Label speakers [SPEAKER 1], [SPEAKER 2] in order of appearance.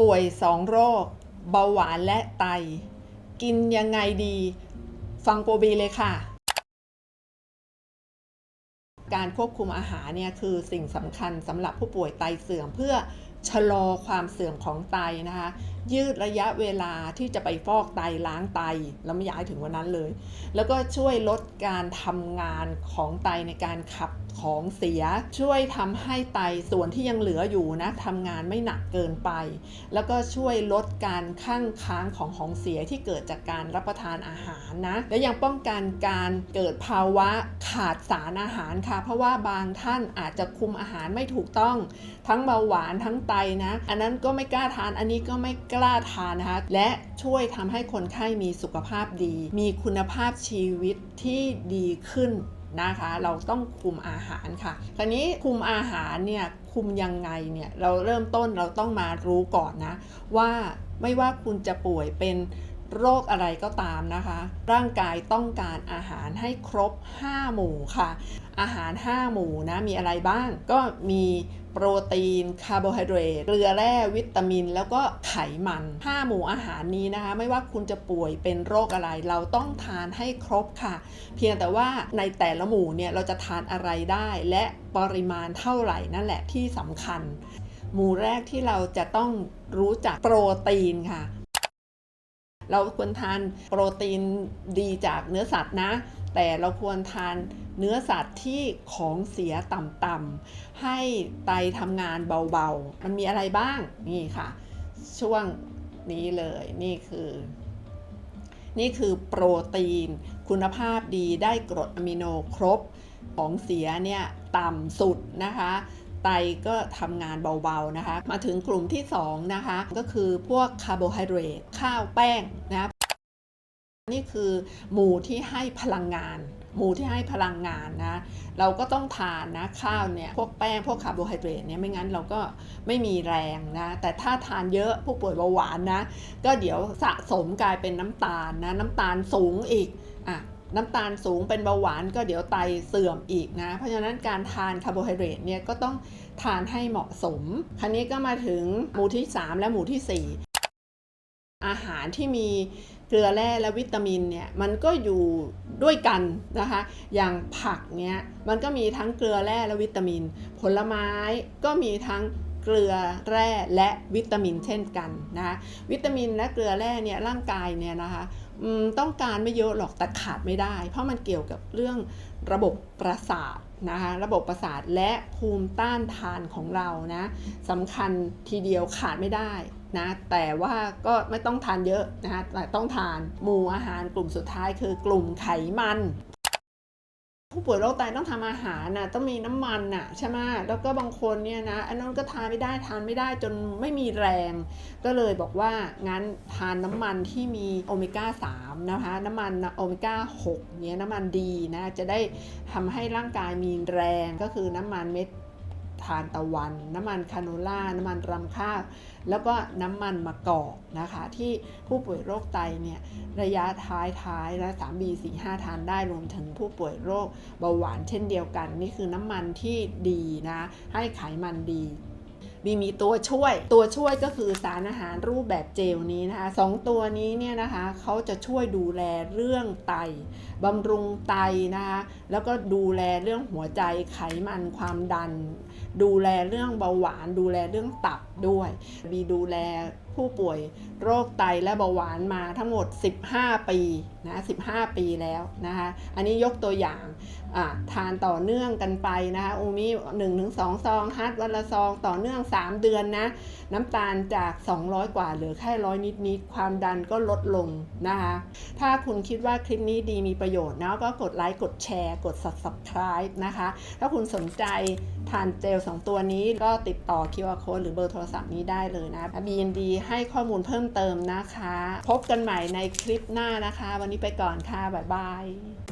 [SPEAKER 1] ป่วยสองโรค เบาหวานและไต กินยังไงดี ฟังโปรบีเลยค่ะ การควบคุมอาหารเนี่ยคือสิ่งสำคัญสำหรับผู้ป่วยไตเสื่อมเพื่อชะลอความเสื่อมของไตนะคะยืดระยะเวลาที่จะไปฟอกไตล้างไตแล้วไม่อยากให้ถึงวันนั้นเลย แล้วก็ช่วยลดการทำงานของไตในการขับของเสีย ช่วยทำให้ไตส่วนที่ยังเหลืออยู่นะทำงานไม่หนักเกินไป แล้วก็ช่วยลดการข้างค้างของของเสียที่เกิดจากการรับประทานอาหารนะ และยังป้องกันการเกิดภาวะขาดสารอาหารค่ะ เพราะว่าบางท่านอาจจะคุมอาหารไม่ถูกต้อง ทั้งเบาหวานทั้งไตนะ อันนั้นก็ไม่กล้าทานอันนี้ก็ไม่กล้าทานนะคะ และช่วยทำให้คนไข้มีสุขภาพดี มีคุณภาพชีวิตที่ดีขึ้นนะคะ เราต้องคุมอาหารค่ะ คราวนี้คุมอาหารเนี่ยคุมยังไงเนี่ยเราเริ่มต้นเราต้องมารู้ก่อนนะว่าไม่ว่าคุณจะป่วยเป็นโรคอะไรก็ตามนะคะ ร่างกายต้องการอาหารให้ครบ 5 หมู่ค่ะ อาหาร 5 หมู่นะมีอะไรบ้างก็มี โปรตีน คาร์โบไฮเดรต เกลือแร่ วิตามิน แล้วก็ไขมัน 5 หมู่อาหารนี้นะคะ ไม่ว่าคุณจะป่วยเป็นโรคอะไร เราต้องทานให้ครบค่ะ เพียงแต่ว่าในแต่ละหมู่เนี่ยเราจะทานอะไรได้ และปริมาณเท่าไหร่นั่นแหละที่สำคัญ หมู่แรกที่เราจะต้องรู้จักโปรตีนค่ะ เราควรทานโปรตีนดีจากเนื้อสัตว์นะ แต่เราควรทานเนื้อสัตว์ที่ของเสียต่ำๆให้ไตทำงานเบาๆ มันมีอะไรบ้าง นี่ค่ะ ช่วงนี้เลยนี่คือ นี่คือโปรตีน คุณภาพดีได้กรดอะมิโนครบของเสียเนี่ยต่ำสุดนะคะไตก็ทำงานเบาๆนะคะ มาถึงกลุ่มที่ 2 นะคะ ก็คือพวกคาร์โบไฮเดรตข้าวแป้งนะ นี่คือหมู่ที่ให้พลังงาน หมู่ที่ให้พลังงานนะ เราก็ต้องทานนะข้าวเนี่ย พวกแป้ง พวกคาร์โบไฮเดรตเนี่ยไม่งั้นเราก็ไม่มีแรงนะ แต่ถ้าทานเยอะผู้ป่วยเบาหวานนะ ก็เดี๋ยวสะสมกลายเป็นน้ำตาลนะ น้ำตาลสูงอีกอะน้ำตาลสูงเป็นเบาหวานก็เดี๋ยวไตเสื่อมอีกนะ เพราะฉะนั้นการทานคาร์โบไฮเดรตเนี่ยก็ต้องทานให้เหมาะสม คราวนี้ก็มาถึงหมู่ที่ 3 และหมู่ทีสี่4 อาหารที่มี เกลือแร่และวิตามินเนี่ยมันก็อยู่ด้วยกันนะคะอย่างผักเนี่ยมันก็มีทั้งเกลือแร่และวิตามิน ผลไม้ก็มีทั้งเกลือแร่และวิตามินเช่นกันนะคะวิตามินและเกลือแร่เนี่ยร่างกายเนี่ยนะคะต้องการไม่เยอะหรอกแต่ขาดไม่ได้ เพราะมันเกี่ยวกับเรื่องระบบประสาท นะคะระบบประสาทและภูมิต้านทานของเรานะสำคัญทีเดียวขาดไม่ได้นะแต่ว่าก็ไม่ต้องทานเยอะนะคะแต่ต้องทานหมู่อาหารกลุ่มสุดท้ายคือกลุ่มไขมัน ผู้ป่วยโรคไตต้องทำอาหารน่ะต้องมีน้ำมันน่ะใช่ไหมแล้วก็บางคนเนี่ยนะอันนั้นก็ทานไม่ได้ทานไม่ได้จนไม่มีแรง ก็เลยบอกว่างั้นทานน้ำมันที่มีโอเมก้า3นะคะน้ำมันโอเมก้า6เนี่ยน้ำมันดีนะจะได้ทำให้ร่างกายมีแรงก็คือน้ำมันเม็ด ทานตะวัน น้ำมันคาโนล่า น้ำมันรำข้าว แล้วก็น้ำมันมะกอกนะคะ ที่ผู้ป่วยโรคไตเนี่ยระยะท้ายท้ายและ 3B 4 5ทานได้รวมถึงผู้ป่วยโรคเบาหวานเช่นเดียวกัน นี่คือน้ำมันที่ดีนะ ให้ไขมันดี มีมีตัวช่วย ตัวช่วยก็คือสารอาหารรูปแบบเจลนี้นะคะสองตัวนี้เนี่ยนะคะเขาจะช่วยดูแลเรื่องไตบำรุงไตนะคะ แล้วก็ดูแลเรื่องหัวใจไขมันความดัน ดูแลเรื่องเบาหวาน ดูแลเรื่องตับด้วยมีดูแลผู้ป่วยโรคไตและเบาหวานมาทั้งหมด 15 ปีนะ 15 ปีแล้วนะคะ อันนี้ยกตัวอย่างทานต่อเนื่องกันไปนะคะอูมิ1-2ซองฮัทวันละซองต่อเนื่อง 3 เดือนนะ น้ำตาลจาก 200 กว่าเหลือแค่ร้อยนิดๆความดันก็ลดลงนะคะ ถ้าคุณคิดว่าคลิปนี้ดีมีประโยชน์นะก็กดไลค์ กดแชร์ กด subscribe นะคะ ถ้าคุณสนใจทานเจล 2 ตัวนี้ก็ติดต่อ QR code หรือเบอร์โทรศัพท์นี้ได้เลยนะ BND ให้ข้อมูลเพิ่มเติมนะคะ พบกันใหม่ในคลิปหน้านะคะ วันนี้ไปก่อนค่ะบ๊ายบาย